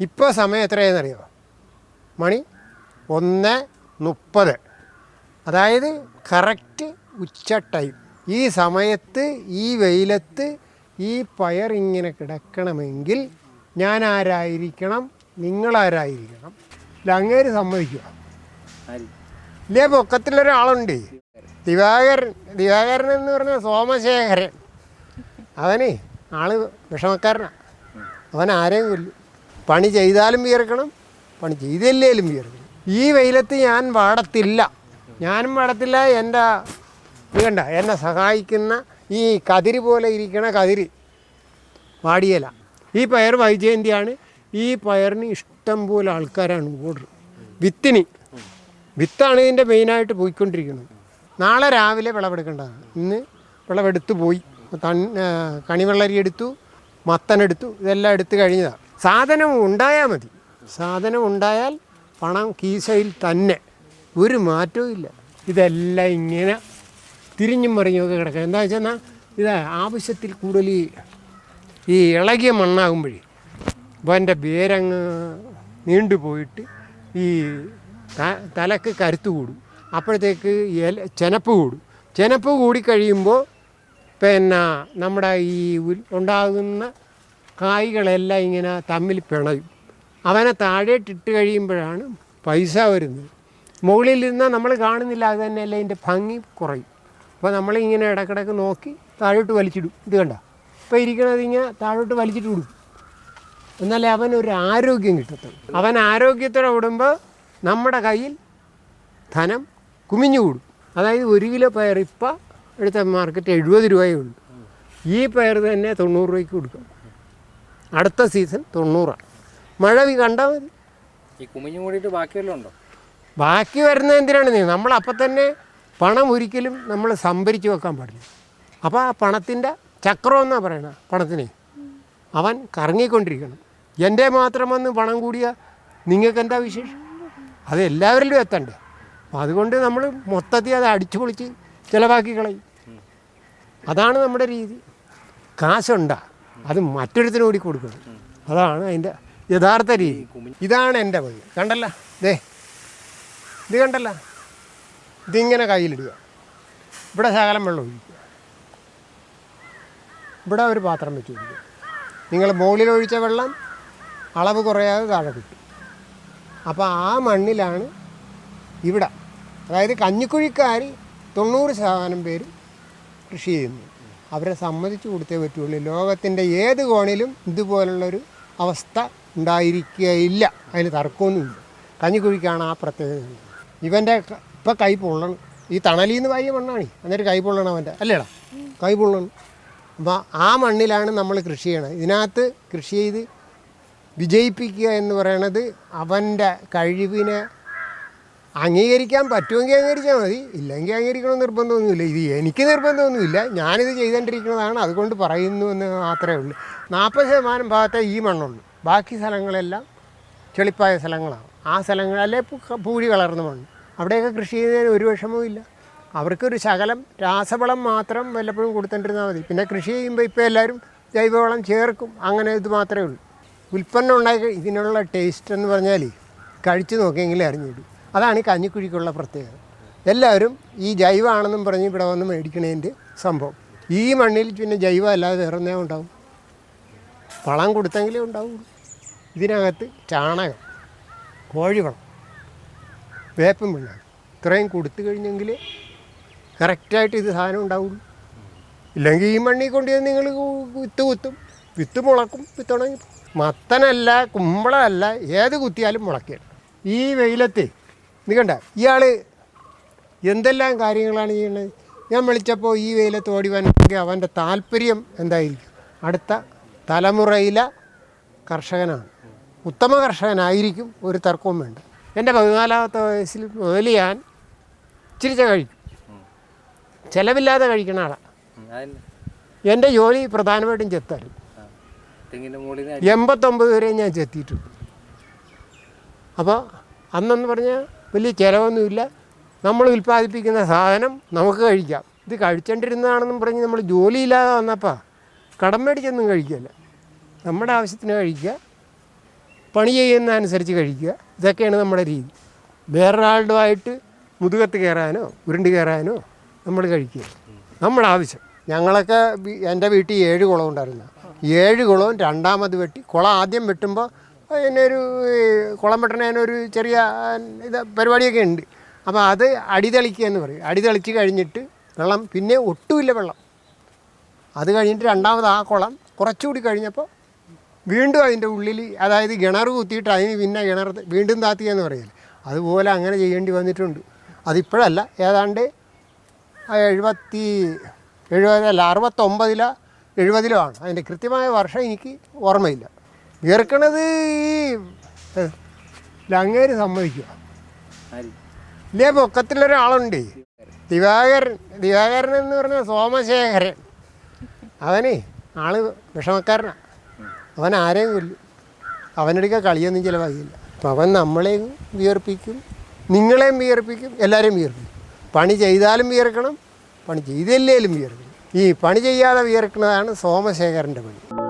ഇപ്പോൾ സമയം എത്രയാണെന്നറിയോ? മണി ഒന്ന് മുപ്പത്. അതായത് കറക്റ്റ് ഉച്ച ടൈം ഈ സമയത്ത് ഈ വെയിലത്ത് ഈ പയർ ഇങ്ങനെ കിടക്കണമെങ്കിൽ ഞാൻ ആരായിരിക്കണം? നിങ്ങളാരായിരിക്കണം അങ്ങേര് സമ്മതിക്കുക. ഇല്ലേ പൊക്കത്തിലൊരാളുണ്ട്. ദിവാകരൻ ദിവാകരൻ എന്ന് പറഞ്ഞാൽ സോമശേഖരൻ. അവനെ ആൾ വിഷമക്കാരനാണ് അവൻ ആരെയും കൊല്ലും. പണി ചെയ്താലും വിയർക്കണം പണി ചെയ്തില്ലേലും വിയർക്കണം. ഈ വെയിലത്ത് ഞാൻ വാടത്തില്ല. ഞാനും വാടത്തില്ല എന്റെ വേണ്ട എന്നെ സഹായിക്കുന്ന ഈ കതിരി പോലെ ഇരിക്കണ കതിരി വാടിയല. ഈ പയർ വൈജയന്തിയാണ്. ഈ പയറിന് ഇഷ്ടം പോലെ ആൾക്കാരാണ് ഓർഡർ വിത്തിന്. വിത്താണ് ഇതിന്റെ മെയിനായിട്ട് പോയിക്കൊണ്ടിരിക്കുന്നത്. നാളെ രാവിലെ വിളവെടുക്കേണ്ടതാണ്. ഇന്ന് വിളവെടുത്ത് പോയി. കണിവെള്ളരി എടുത്തു മത്തനെടുത്തു ഇതെല്ലാം എടുത്തു കഴിഞ്ഞതാണ്. സാധനം ഉണ്ടായാൽ മതി. സാധനം ഉണ്ടായാൽ പണം കീശയിൽ തന്നെ. ഒരു മാറ്റവും ഇല്ല. ഇതെല്ലാം ഇങ്ങനെ തിരിഞ്ഞും മറിഞ്ഞൊക്കെ കിടക്കുക എന്താ വെച്ചാൽ ഇത് ആവശ്യത്തിൽ കൂടുതൽ ഈ ഇളകിയ മണ്ണാകുമ്പോഴേ എന്റെ വേരങ്ങ് നീണ്ടുപോയിട്ട് ഈ തലക്ക് കരുത്ത് കൂടും. അപ്പോഴത്തേക്ക് ഇല ചെനപ്പ് കൂടും. ചെനപ്പ് കൂടിക്കഴിയുമ്പോൾ പിന്നെ നമ്മുടെ ഈ ഉണ്ടാകുന്ന കായ്കളെല്ലാം ഇങ്ങനെ തമ്മിൽ പിണയും. അവനെ താഴേട്ടിട്ട് കഴിയുമ്പോഴാണ് പൈസ വരുന്നത്. മുകളിൽ നിന്ന് നമ്മൾ കാണുന്നില്ല അത് തന്നെയല്ല അതിന്റെ ഭംഗി കുറയും. അപ്പോൾ നമ്മളിങ്ങനെ ഇടക്കിടക്ക് നോക്കി താഴോട്ട് വലിച്ചിടും. ഇത് കണ്ട? ഇപ്പോൾ ഇരിക്കണത് ഇങ്ങനെ താഴോട്ട് വലിച്ചിട്ട് വിടും. എന്നാലേ അവൻ ഒരു ആരോഗ്യം കിട്ടത്തുള്ളൂ. അവൻ ആരോഗ്യത്തോടെ വിടുമ്പോൾ നമ്മുടെ കയ്യിൽ ധനം കുമിഞ്ഞു കൂടും. അതായത് ഒരു കിലോ പയർ ഇപ്പം എടുത്ത മാർക്കറ്റ് എഴുപത് രൂപയേ ഉള്ളൂ. ഈ പയർ തന്നെ തൊണ്ണൂറ് രൂപയ്ക്ക് കൊടുക്കാം. അടുത്ത സീസൺ തൊണ്ണൂറാണ്. മഴ കണ്ടാൽ മതി. ഈ കുമിഞ്ഞു കൂടിയിട്ട് ബാക്കി ഉണ്ടോ? ബാക്കി വരുന്ന എന്തിനാണ് നീ? നമ്മൾ അപ്പം തന്നെ പണം ഒരിക്കലും നമ്മൾ സംഭരിച്ചു വെക്കാൻ പാടില്ല. അപ്പോൾ ആ പണത്തിന്റെ ചക്രം എന്നാണ് പറയണത് പണത്തിന്? അവൻ കറങ്ങിക്കൊണ്ടിരിക്കണം. എന്റെ മാത്രം വന്ന് പണം കൂടിയ നിങ്ങൾക്ക് എന്താ വിശേഷം? അത് എല്ലാവരിലും എത്തണ്ടേ. അപ്പം അതുകൊണ്ട് നമ്മൾ മൊത്തത്തിൽ അത് അടിച്ചു പൊളിച്ച് ചിലവാക്കി കളയും. അതാണ് നമ്മുടെ രീതി. കാശുണ്ടാ. അത് മറ്റൊരുത്തിന് കൂടി കൊടുക്കണം അതാണ് അതിന്റെ യഥാർത്ഥ രീതി. ഇതാണ് എന്റെ വഴി. കണ്ടല്ല? ദേ ഇത് കണ്ടല്ല? ഇതിങ്ങനെ കയ്യിലിടുക. ഇവിടെ ശകലം വെള്ളം ഒഴിക്കുക. ഇവിടെ ഒരു പാത്രം വെച്ച് കൊടുക്കുക നിങ്ങൾ മുകളിൽ ഒഴിച്ച വെള്ളം അളവ് കുറയാതെ താഴെ കിട്ടും. അപ്പോൾ ആ മണ്ണിലാണ് ഇവിടെ അതായത് കഞ്ഞിക്കുഴിക്കാർ തൊണ്ണൂറ് ശതമാനം പേരും കൃഷി ചെയ്യുന്നു അവരെ സമ്മതിച്ചു കൊടുത്തേ പറ്റുള്ളൂ. ലോകത്തിന്റെ ഏത് കോണിലും ഇതുപോലുള്ളൊരു അവസ്ഥ ഉണ്ടായിരിക്കുകയില്ല. അതിന് തർക്കമൊന്നുമില്ല. കഞ്ഞിക്കുഴിക്കാണ് ആ പ്രത്യേകത. ഇവന്റെ ഇപ്പം കൈ പൊള്ളണം. ഈ തണലിൽ നിന്ന് വാങ്ങിയ മണ്ണാണ്. എന്നിട്ട് കൈ പൊള്ളണം അവന്റെ. അല്ലേടാ? കൈ പൊള്ളണം. അപ്പോൾ ആ മണ്ണിലാണ് നമ്മൾ കൃഷി ചെയ്യണത്. ഇതിനകത്ത് കൃഷി ചെയ്ത് വിജയിപ്പിക്കുക എന്ന് പറയണത് അവന്റെ കഴിവിനെ അംഗീകരിക്കാൻ പറ്റുമെങ്കിൽ അംഗീകരിച്ചാൽ മതി. ഇല്ലെങ്കിൽ അംഗീകരിക്കണം നിർബന്ധമൊന്നുമില്ല. ഇത് എനിക്ക് നിർബന്ധമൊന്നുമില്ല. ഞാനിത് ചെയ്തുകൊണ്ടിരിക്കുന്നതാണ് അതുകൊണ്ട് പറയുന്നു എന്ന് മാത്രമേ ഉള്ളൂ. നാൽപ്പത് ശതമാനം ഭാഗത്തെ ഈ മണ്ണുള്ളൂ ബാക്കി സ്ഥലങ്ങളെല്ലാം ചെളിപ്പായ സ്ഥലങ്ങളാണ്. ആ പു- പൂഴി കളർന്ന മണ്ണ്. അവിടെയൊക്കെ കൃഷി ചെയ്യുന്നതിന് ഒരു വിഷമവും ഇല്ല. അവർക്കൊരു ശകലം രാസവളം മാത്രം വല്ലപ്പോഴും കൊടുത്തിട്ടിരുന്നാൽ മതി. പിന്നെ കൃഷി ചെയ്യുമ്പോൾ ഇപ്പോൾ എല്ലാവരും ജൈവവളം ചേർക്കും. അങ്ങനെ ഇത് മാത്രമേ ഉള്ളൂ. ഉൽപ്പന്നം ഉണ്ടാക്കി ഇതിനുള്ള ടേസ്റ്റ് എന്ന് പറഞ്ഞാൽ കഴിച്ചു നോക്കിയെങ്കിലേ അറിഞ്ഞിട്ടു അതാണ് ഈ കഞ്ഞിക്കുഴിക്കുള്ള പ്രത്യേകത. എല്ലാവരും ഈ ജൈവമാണെന്നും പറഞ്ഞ് ഇവിടെ വന്ന് മേടിക്കണതിന്റെ സംഭവം. ഈ മണ്ണിൽ പിന്നെ ജൈവം അല്ലാതെ വേറൊന്നേ ഉണ്ടാവും? വളം കൊടുത്തെങ്കിലേ ഉണ്ടാവുള്ളൂ. ഇതിനകത്ത് ചാണകം കോഴിവളം വേപ്പും പിണ്ണാക്ക്. ഇത്രയും കൊടുത്തു കഴിഞ്ഞെങ്കിൽ കറക്റ്റായിട്ട് ഇത് സാധനം ഉണ്ടാവുള്ളൂ. ഇല്ലെങ്കിൽ ഈ മണ്ണിൽ കൊണ്ടുവന്ന് നിങ്ങൾ വിത്ത് കുത്തും. വിത്ത് മുളക്കും വിത്തുണങ്ങി മത്തനല്ല കുമ്പളമല്ല ഏത് കുത്തിയാലും മുളക്കുകയാണ് ഈ വെയിലത്ത് ഇത് കണ്ട ഇയാൾ എന്തെല്ലാം കാര്യങ്ങളാണ് ചെയ്യുന്നത്? ഞാൻ വിളിച്ചപ്പോൾ ഈ വെയിലത്ത് ഓടി വന്നെങ്കിൽ അവന്റെ താല്പര്യം എന്തായിരിക്കും? അടുത്ത തലമുറയിലെ കർഷകനാണ്. ഉത്തമ കർഷകനായിരിക്കും ഒരു തർക്കവും വേണ്ട. എന്റെ പതിനാലാമത്തെ വയസ്സിൽ മുതൽ ഞാൻ ചിരിച്ച കഴിക്കും. ചിലവില്ലാതെ കഴിക്കുന്ന ആളാണ് എന്റെ ജോലി പ്രധാനമായിട്ടും നിന്ന് എൺപത്തൊമ്പത് വരെ ഞാൻ ചെത്തിയിട്ടുണ്ട്. അപ്പോൾ അന്നെന്ന് പറഞ്ഞാൽ വലിയ ചിലവൊന്നുമില്ല. നമ്മൾ ഉൽപ്പാദിപ്പിക്കുന്ന സാധനം നമുക്ക് കഴിക്കാം. ഇത് കഴിച്ചോണ്ടിരുന്നതാണെന്നും പറഞ്ഞ് നമ്മൾ ജോലിയില്ലാതെ വന്നപ്പോൾ കടം മേടിച്ചൊന്നും കഴിക്കില്ല നമ്മുടെ ആവശ്യത്തിന് കഴിക്കുക. പണി ചെയ്യുന്ന അനുസരിച്ച് കഴിക്കുക. ഇതൊക്കെയാണ് നമ്മുടെ രീതി. വേറൊരാളുമായിട്ട് മുതുകത്ത് കയറാനോ ഉരുണ്ട് കയറാനോ നമ്മൾ കഴിക്കുക. നമ്മുടെ ആവശ്യം. ഞങ്ങളൊക്കെ എന്റെ വീട്ടിൽ ഏഴ് കുളം ഉണ്ടായിരുന്നു. ഏഴ് കുളവും രണ്ടാമത് വെട്ടി. കുളം ആദ്യം വെട്ടുമ്പോൾ അതിനൊരു ഒരു കുളം വെട്ടണതിനൊരു ചെറിയ ഇത് പരിപാടിയൊക്കെ ഉണ്ട്. അപ്പോൾ അത് അടിതെളിക്കുക എന്ന് പറയും. അടിതെളിച്ച് കഴിഞ്ഞിട്ട് വെള്ളം പിന്നെ ഒട്ടുമില്ല വെള്ളം. അത് കഴിഞ്ഞിട്ട് രണ്ടാമത് ആ കുളം കുറച്ചുകൂടി കഴിഞ്ഞപ്പോൾ വീണ്ടും അതിന്റെ ഉള്ളിൽ അതായത് കിണർ കുത്തിയിട്ട് അതിന് പിന്നെ കിണർ വീണ്ടും താത്തുക എന്ന് പറയില്ല? അതുപോലെ അങ്ങനെ ചെയ്യേണ്ടി വന്നിട്ടുണ്ട്. അതിപ്പോഴല്ല ഏതാണ്ട് എഴുപത്തി എഴുപതല്ല അറുപത്തൊമ്പതിലോ എഴുപതിലോ ആണ്. അതിന്റെ കൃത്യമായ വർഷം എനിക്ക് ഓർമ്മയില്ല. വിയർക്കണത് ഈ ലങ്ങേര് സമ്മതിക്കുക ഇല്ലേ പൊക്കത്തിലൊരാളുണ്ട്. ദിവാകരൻ ദിവാകരൻ എന്ന് പറഞ്ഞ സോമശേഖരൻ. അവനെ ആൾ വിഷമക്കാരനാണ് അവൻ ആരെയും കൊല്ലും. അവനെടുക്കാൻ കളിയൊന്നും ചിലവാകില്ല അപ്പം അവൻ നമ്മളെയും വിയർപ്പിക്കും നിങ്ങളെയും വിയർപ്പിക്കും എല്ലാവരെയും വിയർപ്പിക്കും. പണി ചെയ്താലും വിയർക്കണം പണി ചെയ്തില്ലേലും വിയർക്കണം. ഈ പണി ചെയ്യാതെ വിയർക്കുന്നതാണ് സോമശേഖരന്റെ പണി.